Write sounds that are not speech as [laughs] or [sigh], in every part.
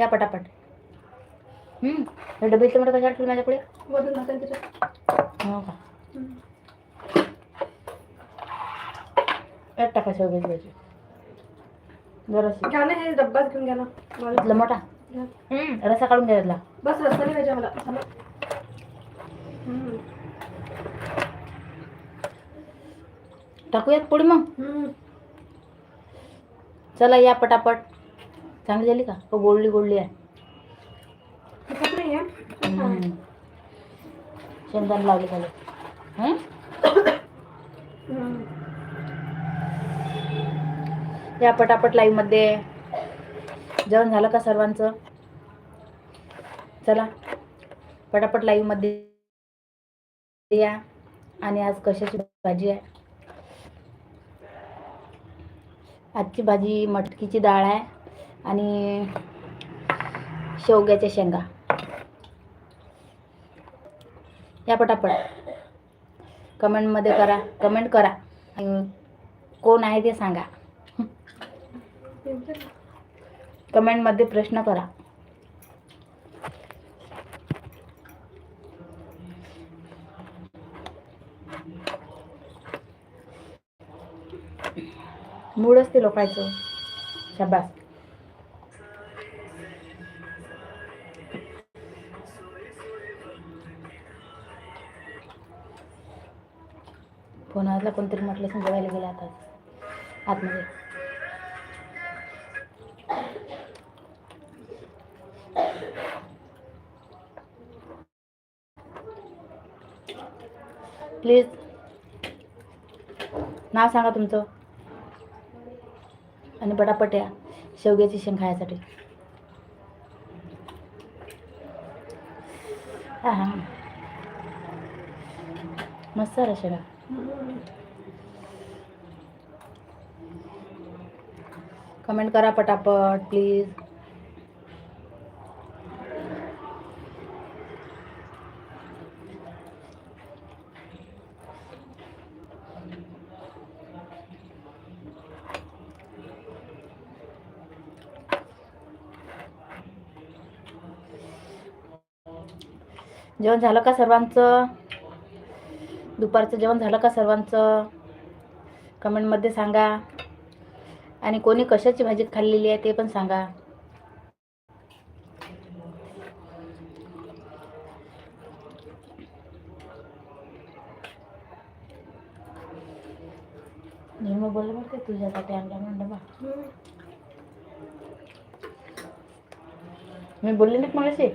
या पटापट. हम्म, डबे इतके मोठे कशाला ठेवले माझ्यापुढे? वजन घातलं त्याच्यात हो का? जराशी घ्या ना हे डब्बाच घेऊन घ्या ना. मला इथला मोठा? घ्या. हम्म, रसा काढून घ्या त्यातला बस रस्ता नाही पाहिजे मला. चला. हम्म. टाकूयात पोळी मग? हम्म. चला या पटापट. चांगली झाली का? हो गोडली गोडली आहे. शेंगदाणे लावले खाली हं? हम्म. या पटापट लाईव्हमध्ये. जेवण झालं का सर्वांचं? चला. पटापट लाईव्हमध्ये या. आणि आज कशाची भाजी आहे? आजची भाजी मटकीची डाळ आहे. आणि शेवग्याच्या शेंगा. या पटापट. कमेंटमध्ये करा. कमेंट करा. आणि कोण आहे ते सांगा. कमेंटमध्ये प्रश्न करा. मूड असते लोकांचं. शाबास. फोनावरला कोणतरी म्हटलं असं बघायला गेलं आता. आतमध्ये. प्लीज नाव सांगा तुमचं. आणि पटापट या. शेवग्याची शेंग खायसाठी. हां हां. मस्त आहे शेंगा. कमेंट करा पटापट प्लीज जेवण झालं का सर्वांचं? दुपारचं जेवण झालं का सर्वांचं? कमेंटमध्ये सांगा. आणि कोणी कशाची भाजी खाल्लेली आहे ते पण सांगा. नेहमी बोल बरं ते तुझ्यासाठी आणला म्हणून बा. मी बोलले ना मगाशी?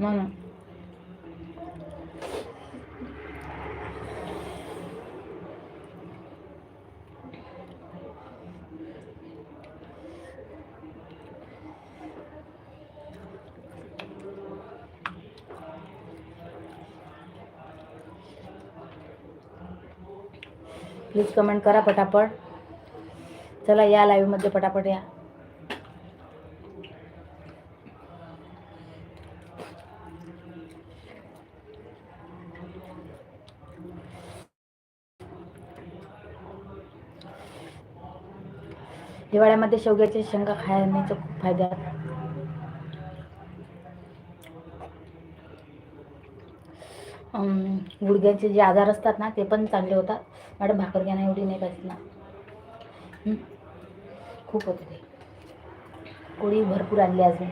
म्हणून. प्लीज कमेंट करा पटापट. चला या लाईव्हमध्ये पटापट या. हिवाळ्यामध्ये शेवग्याचे शेंगा खाण्याचे खूप फायदे आहेत गुडघ्याचे जे आजार असतात ना ते पण चांगले होतात. मॅडम भाकर घ्या ना एवढी नाही पाहिजे ना. खूप होते ते. कोळी भरपूर आणली अजून.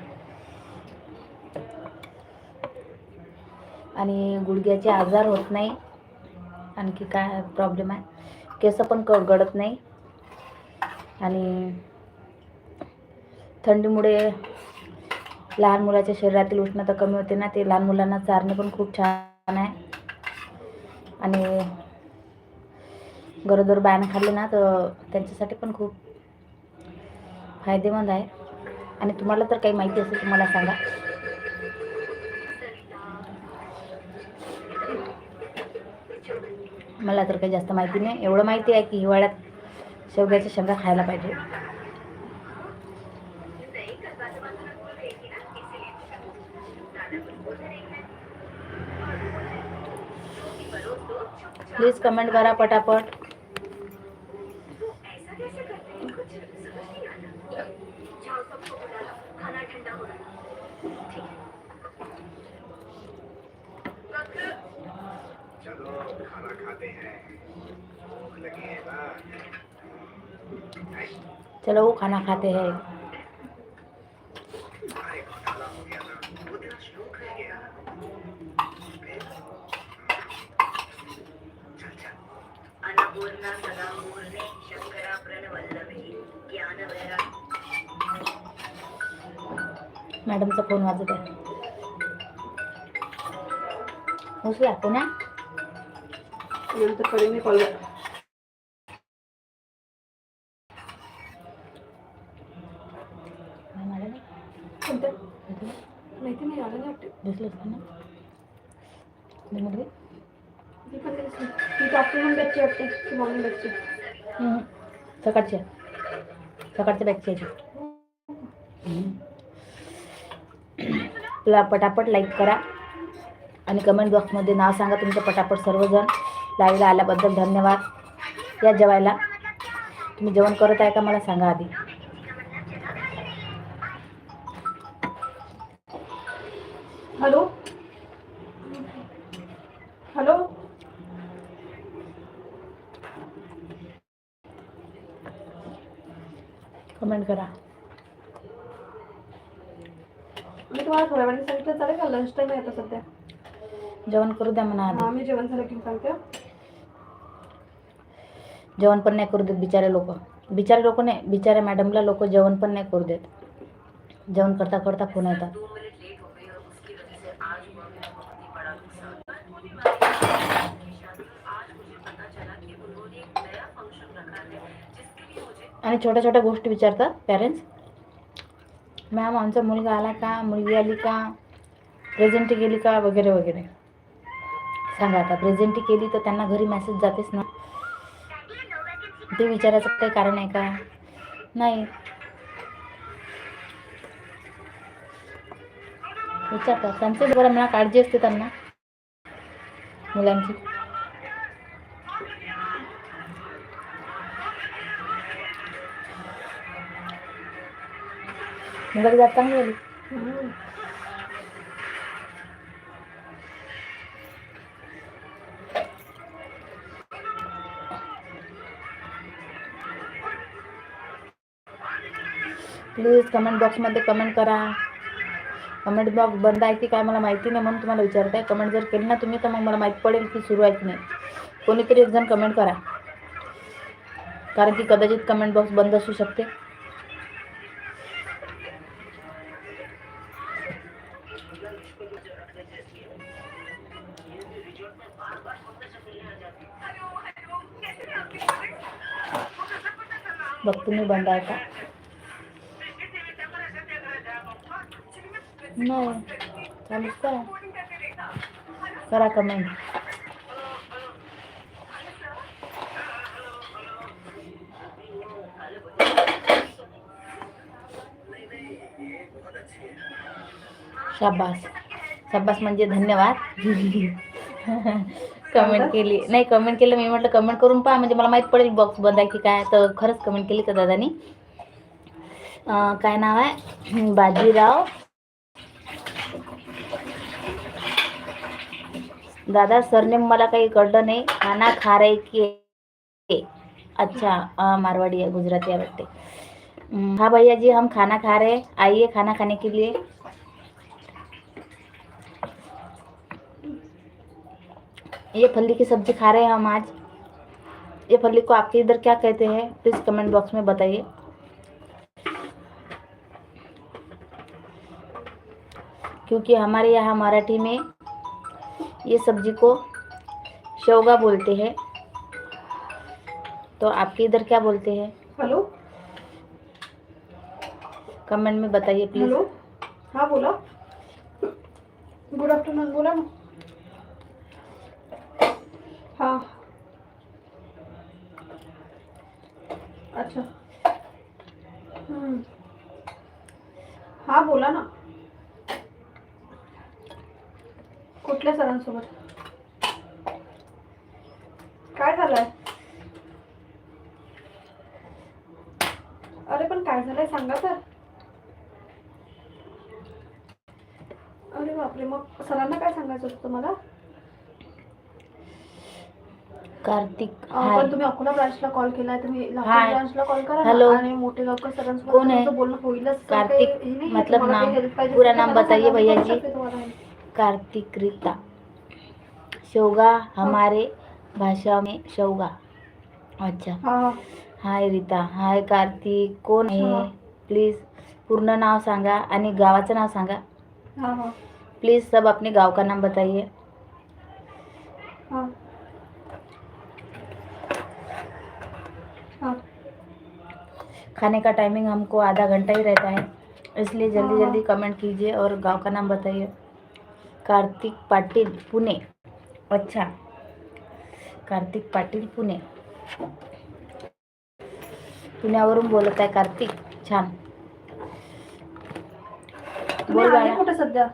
आणि गुडघ्याचे आजार होत नाही. आणखी काय प्रॉब्लेम आहे? केस पण क गळत नाही. आणि थंडीमुळे लहान मुलाच्या शरीरातील उष्णता कमी होते ना ते लहान मुलांना चारणे पण खूप छान आहे. आणि गरोदर बायानं खाल्ले ना तर त्यांच्यासाठी पण खूप फायदेमंद आहे. आणि तुम्हाला तर काही माहिती असेल तुम्हाला सांगा. मला तर काही जास्त माहिती नाही. एवढं माहिती आहे की हिवाळ्यात शेवग्याच्या शेंगा खायला पाहिजे. प्लीज कमेंट करा पटापट चलो खाना खाते हैं भूख लगी है ना चलो वो खाना खाते हैं। हो ना मॅडमचा फोन वाजत आहे उचला पुन्हा. नंतर करेन मी कॉल काय मला नाही कोणत्या भेटलं? माहिती नाही आलं नाही वाटते. दिसलं असतं ना? मी मुलगी ती पण तेच नाही. ती आफ्टरनून बॅचची वाटते की मॉर्निंग बॅचची हम्म. सकाळच्या आहे. तुला पटापट लाईक करा. आणि कमेंट बॉक्समध्ये नाव सांगा तुमचं पटापट सर्वजण. लाईव्हला आल्याबद्दल धन्यवाद. या जेवायला. तुम्ही जेवण करत आहे का मला सांगा आधी. हॅलो. हॅलो. कमेंट करा. मी तुम्हाला थोड्या वेळाने सांगितलं चालेल का? लंच टाईम आहे आता सध्या. जेवण करू द्या म्हणा आधी. हा मी जेवण झालं की सांगते. जेवण पण नाही करू देत बिचारे लोक. बिचारे लोक नाही बिचाऱ्या मॅडमला लोक जेवण पण नाही करू देत. जेवण करता करता फोन येतात. आणि छोट्या छोट्या गोष्टी विचारतात पॅरेंट्स मॅम आमचा मुलगा आला का? मुलगी आली का? प्रेझेंटी केली का? वगैरे वगैरे. सांगा आता प्रेझेंटी केली तर त्यांना घरी मेसेज जातेच ना. ते विचारायचं काही कारण आहे का? नाही. विचारतात. त्यांचे बरं मला काळजी असते त्यांना. मुलांची. मुलाची जात चांगली प्लीज कमेंट बॉक्समध्ये कमेंट करा. कमेंट बॉक्स बंद आहे की काय मला माहिती नाही म्हणून तुम्हाला विचारत आहे. कमेंट जर केली ना तुम्ही तर मग मला माहीत पडेल की सुरू आहे की नाही. कोणीतरी एकजण कमेंट करा. कारण की कदाचित कमेंट बॉक्स बंद असू शकते. बघ तुम्ही बंद आहे का? नाही चालूच करा. करा कमेंट शाबास. शाबास म्हणजे धन्यवाद. [laughs] कमेंट केली. नाही कमेंट केलं मी म्हटलं कमेंट करून पहा. म्हणजे मला माहीत पडेल बॉक्स बंद आहे की काय तर खरंच कमेंट केली का दादानी. काय नाव आहे? बाजीराव. दादा सरनेम मला काही कळलं नाही. खाना खा रहे की. अच्छा मारवाड़ी है गुजराती वाटते. हाँ भैया जी, हम खाना खा रहे हैं. आइए खाना खाने के लिए. ये फली की सब्ज़ी खा रहे हैं हम आज. ये फली को आपके इधर क्या कहते हैं? प्लीज़ कमेंट बॉक्स में बताइए. क्योंकि हमारे यहाँ मराठी में ये सब्ज़ी को शौगा बोलते हैं। तो आपके इधर क्या बोलते हैं? हॅलो? कमेंट में बताइए प्लीज़। हॅलो? हा बोला। गुड आफ्टरनून बोला ना। हा। अच्छा। हम्म. हा बोला ना। कुठल्या सरांसोबत काय झालंय अरे पण काय झालंय सांगा तर अरे बापरे मग सरांना काय सांगायचं होतं तुम्हाला कार्तिक पण तुम्ही अकोला ब्रांचला कॉल केलाय तुम्ही हाय. ब्रांचला कॉल करा हॅलो. आणि मोठे गावकर सरांसोबत कोण आहे? तुमचं बोलणं होईलच कार्तिक, हे मतलब तुम्हाला नाम. काही help पाहिजे पूरा असेल तर नाम बताइए भैया जी. तुम्हाला help. कार्तिक रीता शोगा हमारे भाषा में शौगा। अच्छा. हाय रीता। हाय कार्तिक। कोण हा. आहे प्लीज पूर्ण नाव सांगा आणि गावाचं नाव सांगा. प्लीज सब अपने गांव का नाम बताइए खाने का टाइमिंग हमको आधा घंटा ही रहता है इसलिए जल्दी। जल्दी कमेंट कीजिए और गांव का नाम बताइए। कार्तिक पाटिल पुणे. अच्छा. कार्तिक पाटील पुणे. पुण्यावरून बोलत आहे कार्तिक. छान. बोल बाळा. कुठे सध्या?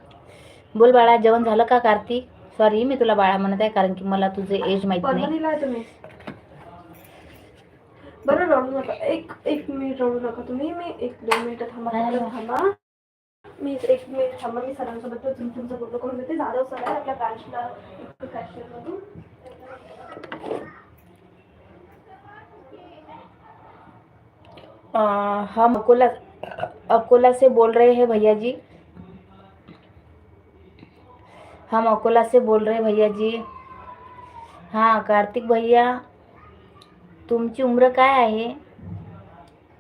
बोल बाळा जेवण झालं का कार्तिक? सॉरी मी तुला बाळा म्हणत आहे कारण की मला तुझे एज माहीत नाही. बरं रडू नका. एक एक मिनिट रडू नका तुम्ही. मी एक दोन मिनिटं थांबा थांबा. मी एक मी सरांसोबत तुम- तुमचं बोलणं करून देते. सर, आहे आपल्या हम अकोला अकोला से बोल रहे हैं भैया जी हम अकोला से बोल रहे हैं भैया जी हाँ, कार्तिक भैया, तुमची उम्र काय आहे?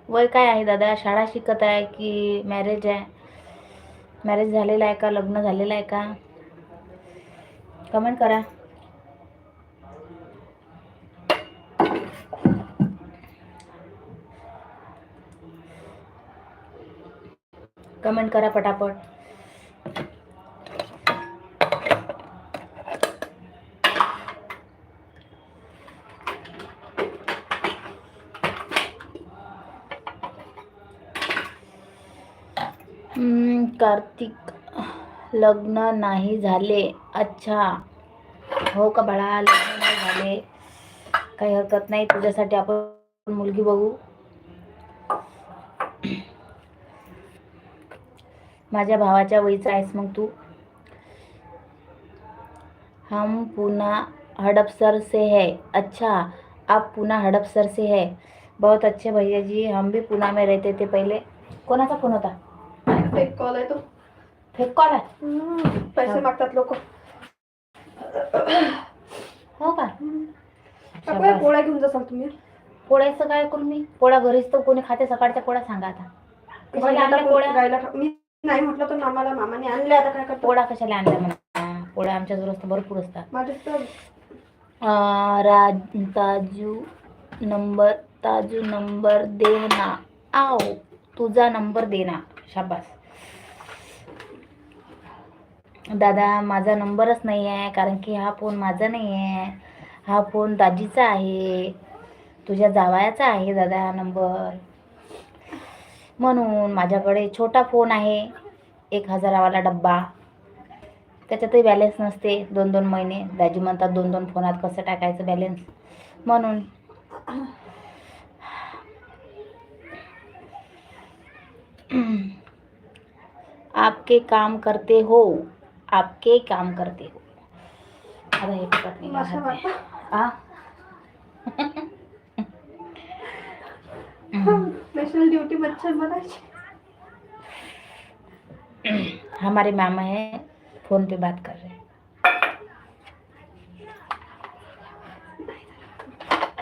वय दादा? शाळा शिकत आहे की मॅरेज आहे? मॅरेज झालेलं आहे का? लग्न झालेलं आहे का? कमेंट करा. कमेंट करा पटापट हम्म, कार्तिक लग्न नाही झाले. अच्छा. हो का बाळा लग्न नाही झाले. काही हरकत नाही तुझ्यासाठी आपण मुलगी बघू. माझ्या भावाच्या वयचा आहेस मग तू. हम पुना हड़पसर से है. अच्छा आप पुना हड़पसर से है. बहुत अच्छे भैया जी हम भी पुना में रहते थे पहले. कोणाचा फोन होता? एक कॉल आहे तो. फेक कॉल आहे? पैसे हा. मागतात लोक. हो का? पोळ्या घेऊन जासाल तुम्ही. पोळ्याचं काय करू मी. पोळ्या घरीच तर कोणी खाते सकाळच्या पोळ्या सांगा आता. कशाला पोळ्या गायला ठा- मी नाही म्हटलं तर मामाला मामाने आणले आता काय करतो पोळ्या कशाला आणल्या म्हणा? पोळ्या आमच्याजवळ असतं भरपूर असतात. माझे तर अं, राज ताजू नंबर ताजू नंबर दे ना. आओ तुझा नंबर दे ना. शाबास. दादा माझा नंबरच नाही आहे कारण की हा फोन माझा नाही आहे हा फोन दाजीचा आहे. तुझ्या जावयाचा आहे दादा हा नंबर. म्हणून माझ्याकडे छोटा फोन आहे एक हजारावाला डब्बा. त्याच्यातही बॅलेन्स नसते दोन दोन महिने. दाजी म्हणतात दोन दोन फोनात कसं टाकायचं बॅलन्स म्हणून [clears throat] आपके काम करते हो. आपके काम करते हो हात आहे. वाटतं. आ? स्पेशल ड्यूटी मच्छर बनायची हमारे मामा है फ़ोन पे बात कर रहे हैं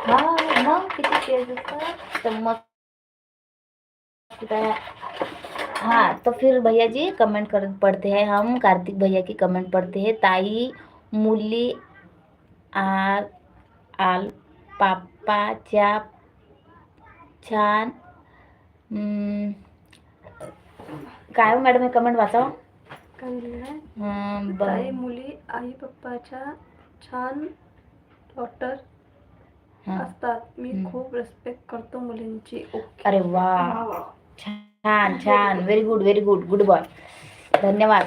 हाँ मग किती तेज असतात तर मग हाँ तो फिर भैया जी कमेंट कर पढ़ते हैं हम कार्तिक भैया की कमेंट पढ़ते हैं ताई मुली आ आल पापाच्या छान काय हो मॅडम हे कमेंट वाचाव काय हं, मुली आई पप्पाच्या छान डॉटर हं. असतात. मी. खूप रिस्पेक्ट करतो मुलींची. ओके. अरे वा. छान. छान very good very good good boy धन्यवाद.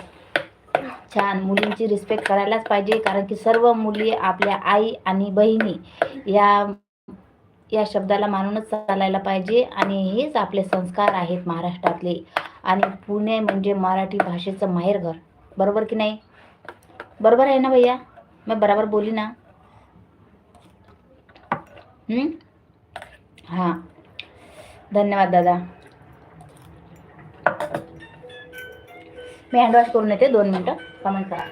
छान. मुलींची रिस्पेक्ट करायलाच पाहिजे कारण की सर्व मुली आपल्या आई आणि बहिणी या या शब्दाला मानूनच चालायला पाहिजे आणि हेच आपले संस्कार आहेत महाराष्ट्रातले. आणि पुणे म्हणजे मराठी भाषेचं माहेरघर. बरोबर की नाही? बरोबर आहे ना भैया? मी बराबर बोली ना? हां. धन्यवाद दादा. मी हँडवॉश करून येते दोन मिनटं. कमेंट करा.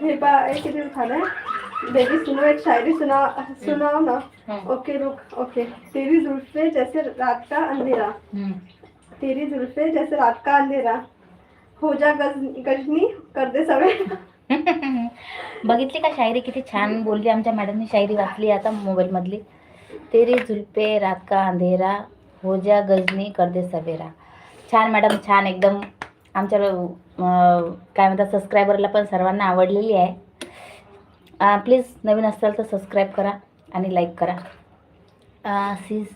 हे पा किती झालंय बेबी सुनो एक शायरी सुना सुनाओ ना. ओके रुक ओके तेरी जुल्फे जैसे रात का अंधेरा. तेरी जुल्फे जैसे रात का अंधेरा. हो जा गज गजनी कर दे सगळे. [laughs] बघितली का शायरी? किती छान बोलली आमच्या मॅडमनी शायरी वाचली आता मोबाईलमधली तेरी जुल्पे रात का अंधेरा. हो जा गजनी कर दे सवेरा. छान मॅडम छान एकदम आमच्या काय म्हणतात सबस्क्रायबरला पण सर्वांना आवडलेली आहे. प्लीज नवीन असाल तर सबस्क्राईब करा आणि लाईक करा. अं, सिस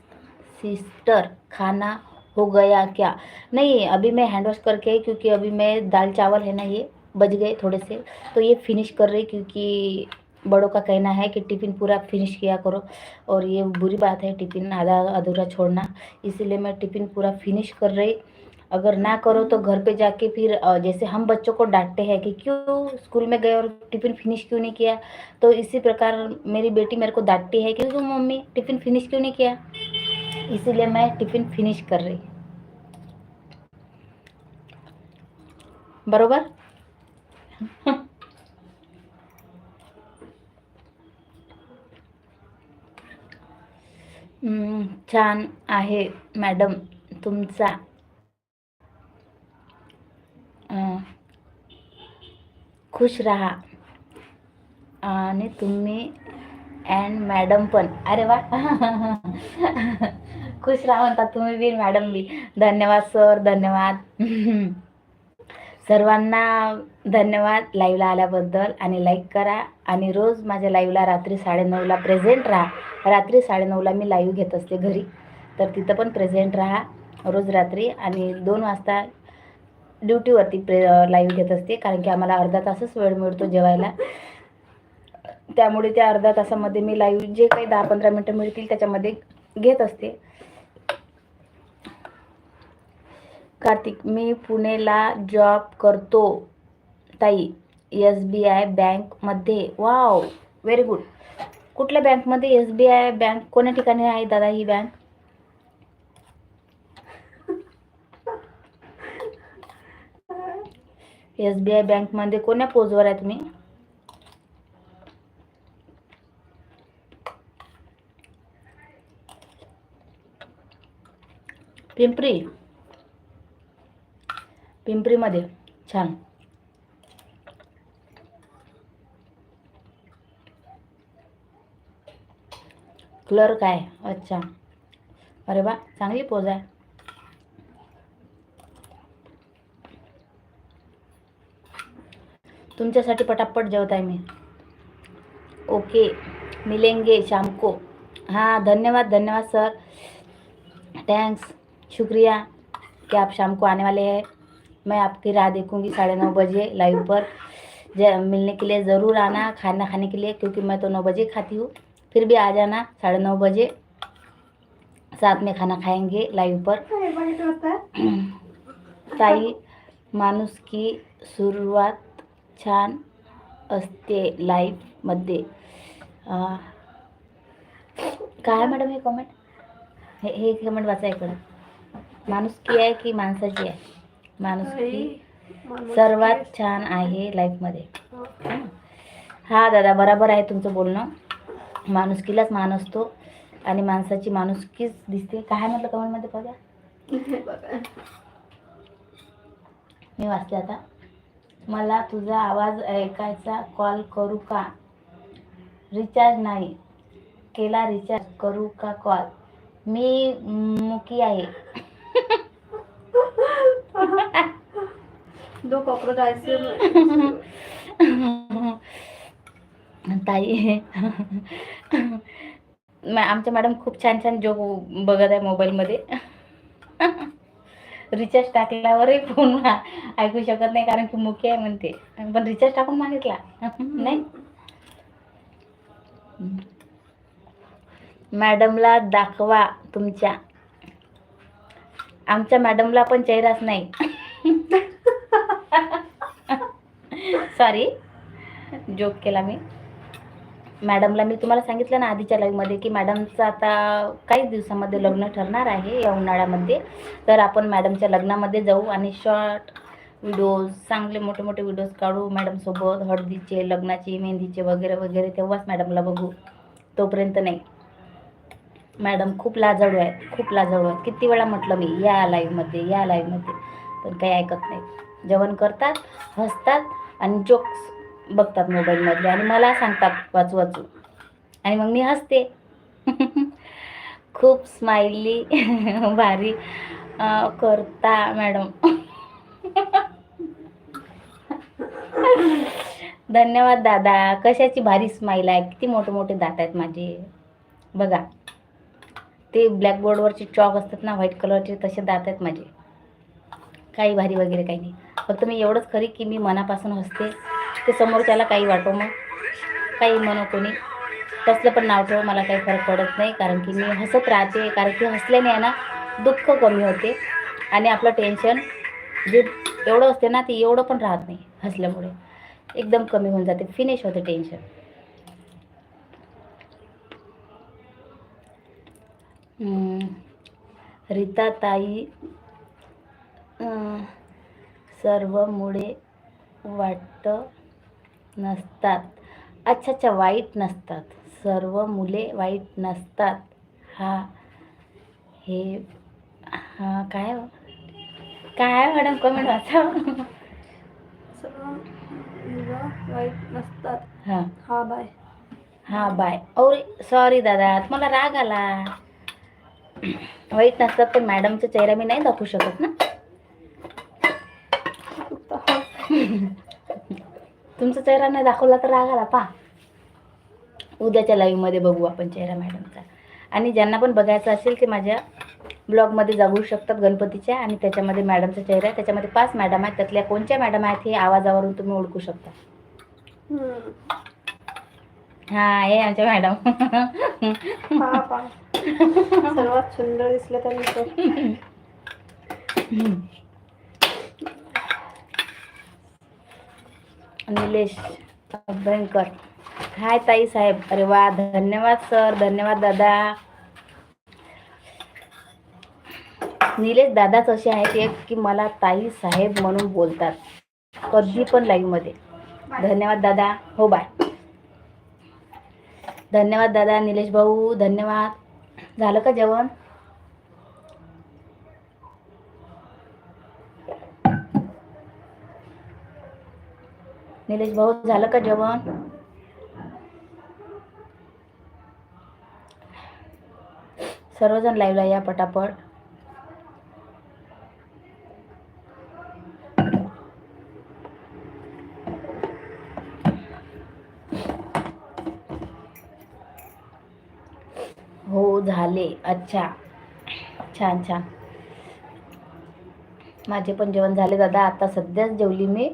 सिस्टर खाना हो गया क्या? नहीं अभी मैं हैंड वॉश करके क्योंकि अभी मैं दाल चावल है ना ये बच गए थोड़े से तो ये फिनिश कर रही क्योंकि बड़ों का कहना है कि टिफ़िन पूरा फिनिश किया करो। और ये बुरी बात है, टिफ़िन आधा अधूरा छोड़ना। इसीलिए मैं टिफ़िन पूरा फिनिश कर रही। अगर ना करो तो घर पे जाके फिर जैसे हम बच्चों को डांटते हैं कि क्यों स्कूल में गए और टिफ़िन फिनिश क्यों नहीं किया? तो इसी प्रकार मेरी बेटी मेरे को डांटती है कि क्यों मम्मी टिफ़िन फिनिश क्यों नहीं किया? इसीलिए मैं टिफ़िन फिनिश कर रही। बरोबर? छान आहे मॅडम तुमचा. खुश राहा. आणि तुम्ही अँड मॅडम पण. अरे वा. [laughs] खुश राहा म्हणतात तुम्ही बी मॅडम बी. धन्यवाद सर धन्यवाद. [laughs] सर्वांना धन्यवाद लाईव्हला आल्याबद्दल. आणि लाईक करा. आणि रोज माझ्या लाईव्हला रात्री साडेनऊला प्रेझेंट राहा. रात्री साडेनऊला मी लाईव्ह घेत असते घरी. तर तिथं पण प्रेझेंट राहा. रोज रात्री. आणि दोन वाजता ड्युटीवरती प्रे लाईव्ह घेत असते. कारण की आम्हाला अर्धा तासच वेळ मिळतो जेवायला. त्यामुळे त्या अर्धा तासामध्ये मी लाईव्ह जे काही दहा पंधरा मिनटं मिळतील त्याच्यामध्ये घेत असते. कार्तिक मी पुणेला जॉब करतो. ताई एस बी आय बँकमध्ये वाव व्हेरी गुड कुठल्या बँकमध्ये एस बी आय बँक कोण्या ठिकाणी आहे दादा ही बँक एस बी आय बँकमध्ये कोण्या पोजवर आहे तुम्ही? पिंपरी. पिंपरीमध्ये. छान. क्लर्क आहे अच्छा. अरे वा चांगली पोज आहे. तुमच्यासाठी पटापट जेवत आहे मी. ओके. मिलेंगे शाम को हाँ धन्यवाद धन्यवाद सर. थैंक्स शुक्रिया कि आप शाम को आने वाले हैं. मैं आपकी राह देखूंगी साढ़े नौ बजे लाइव पर। ज मिलने के लिए ज़रूर आना खाना खाने के लिए क्योंकि मैं तो नौ बजे खाती हूँ। फिर भी आ जाना साढ़े नौ बजे। साथ में खाना खाएंगे लाइव पर। ताई माणूस की सुरुवात छान असते लाईफमध्ये काय मॅडम हे कमेंट हे हे कमेंट वाचा इकडं. माणुसकी आहे की माणसाची आहे? माणुसकी. सर्वात छान आहे लाईफमध्ये हा दादा बराबर आहे तुमचं बोलणं. माणुसकीलाच मान असतो आणि माणसाची माणुसकीच दिसते. काय म्हटलं कमेंटमध्ये बघा. मी वाचते आता. मला तुझा आवाज ऐकायचा कॉल करू का? रिचार्ज नाही. केला रिचार्ज करू का कॉल मी मुकी आहे. [laughs] दो कॉकरोच आईस्क्रीम [laughs] ताई आमच्या मॅडम खूप छान छान जोक बघत आहे मोबाईलमध्ये. रिचार्ज टाकल्यावरही फोन ऐकू शकत नाही कारण की मुख्य आहे म्हणते. पण रिचार्ज टाकून मागितला. नाही? मॅडमला दाखवा तुमच्या. आमच्या मॅडमला पण चेहराच नाही. सॉरी जोक केला मी. मॅडमला मी तुम्हाला सांगितलं ना आधीच्या लाईव्हमध्ये की मॅडमचं आता काहीच दिवसामध्ये लग्न ठरणार आहे या उन्हाळ्यामध्ये. तर आपण मॅडमच्या लग्नामध्ये जाऊ आणि शॉर्ट व्हिडिओज चांगले मोठे मोठे व्हिडिओज काढू मॅडमसोबत हळदीचे लग्नाचे मेहंदीचे वगैरे वगैरे तेव्हाच मॅडमला बघू. तोपर्यंत नाही. मॅडम खूप लाजाळू आहेत खूप लाजाळू आहेत. किती वेळा म्हटलं मी या लाईव्हमध्ये या लाईव्हमध्ये पण काही ऐकत नाही. जेवण करतात हसतात आणि जोक्स बघतात मोबाईलमधले आणि मला सांगतात वाचू वाचू आणि मग मी हसते. [laughs] खूप स्माइली [laughs] भारी करता मॅडम [laughs] धन्यवाद दादा. कशाची भारी स्माईल आहे. किती मोठे मोठे दात आहेत माझे. बघा. ते ब्लॅकबोर्डवरचे चॉक असतात ना व्हाईट कलरचे तसे दात आहेत माझे. काही भारी वगैरे काही नाही. फक्त मी एवढंच खरी की मी मनापासून हसते. ते समोरच्याला काही वाटो मग. काही म्हणो कोणी. तसलं पण नाव ठेव मला काही फरक पडत नाही. कारण की मी हसत राहते. कारण की हसल्याने आहे ना दुःख कमी होते. आणि आपलं टेन्शन जे एवढं असते ना ते एवढं पण राहत नाही हसल्यामुळे. एकदम कमी होऊन जाते. फिनिश होते टेन्शन रीता ताई सर्व मुळे वाट नसतात. अच्छा अच्छा वाईट नसतात. सर्व मुले वाईट नसतात. हा हे हा काय हो? काय मॅडम कमेंट वाचा. सर्व मुलं वाईट नसतात. हां. हा बाय हां बाय और सॉरी दादा तुम्हाला राग आला. वाईट नसतात पण मॅडमचा चेहरा मी नाही दाखवू शकत ना फक्त हा. तुमचा चेहरा नाही दाखवला तर राग आला पा उद्याच्या लाईव्हमध्ये बघू आपण चेहरा मॅडमचा आणि ज्यांना पण बघायचं असेल ते माझ्या ब्लॉगमध्ये जाऊ शकतात गणपतीच्या आणि त्याच्यामध्ये मॅडमचा चेहरा आहे त्याच्यामध्ये पाच मॅडम आहेत त्यातल्या कोणत्या मॅडम आहेत हे आवाजावरून तुम्ही ओळखू शकता. हां हे आमच्या मॅडम सर्वात सुंदर दिसलं त्यांनी निलेश अभ्यंकर. हाय ताई साहेब. अरे वा धन्यवाद सर धन्यवाद दादा. निलेश दादाच असे आहेत एक की मला ताई साहेब म्हणून बोलतात. कधी पण लाईव्हमध्ये धन्यवाद दादा. हो बाय धन्यवाद दादा निलेश भाऊ धन्यवाद. झालं का जेवण? निलेश भाऊ झालं का जेवण? सर्वजण लाईव्हला या पटापट. हो झाले. अच्छा. छान छान. माझे पण जेवण झाले दादा. आता सध्याच जेवली मी.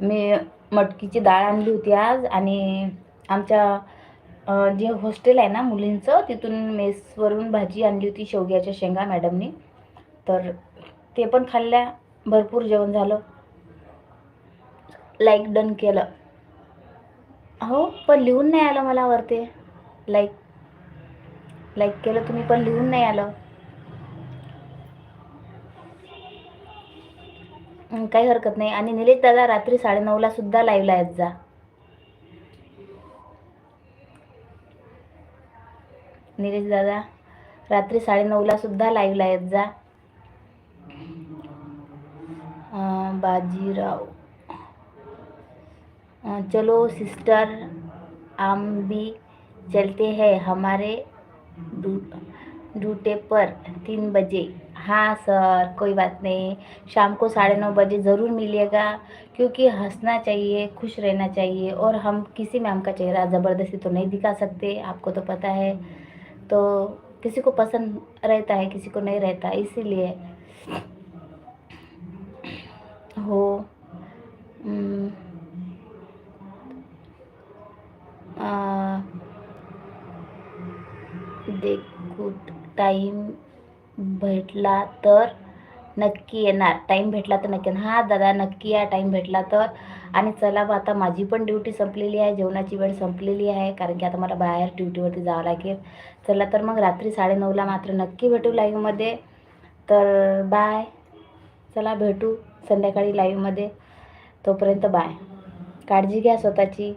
मी मटकीची डाळ आणली होती आज आणि आमच्या जे हॉस्टेल आहे ना मुलींचं तिथून मेसवरून भाजी आणली होती शेवग्याच्या शेंगा मॅडमनी. तर ते पण खाल्ल्या भरपूर जेवण झालं. लाईक डन केलं. हो पण लिहून नाही आलं मला वरते. लाईक लाईक केलं तुम्ही पण लिहून नाही आलं. काही हरकत नाही. आणि निलेश दादा रात्री साडेनऊला सुद्धा लाईव्हला येत जा. निलेश दादा रात्री साडेनऊला सुद्धा लाईव्हला येत जा. बाजीराव. चलो सिस्टर आम भी चलते हैं. हमारे डूटे पर तीन बजे. हाँ सर, कोई बात नहीं। शाम को साढ़े नौ बजे ज़रूर मिलिएगा, क्योंकि हंसना चाहिए, खुश रहना चाहिए, और हम किसी मैम का चेहरा ज़बरदस्ती तो नहीं दिखा सकते, आपको तो पता है। तो किसी को पसंद रहता है, किसी को नहीं रहता, इसीलिए। हो लाईव्हमध्ये खूप टाईम भेटला तर नक्की येणार. टाईम भेटला तर नक्की येणार. हां दादा नक्की या. टाईम भेटला तर. आणि चला बा आता माझी पण ड्युटी संपलेली आहे. जेवणाची वेळ संपलेली आहे. कारण की आता मला बाहेर ड्युटीवरती जावं लागेल. चला तर मग रात्री साडेनऊला मात्र नक्की भेटू लाईव्हमध्ये तर बाय चला भेटू संध्याकाळी लाईव्हमध्ये तोपर्यंत बाय काळजी घ्या स्वतःची.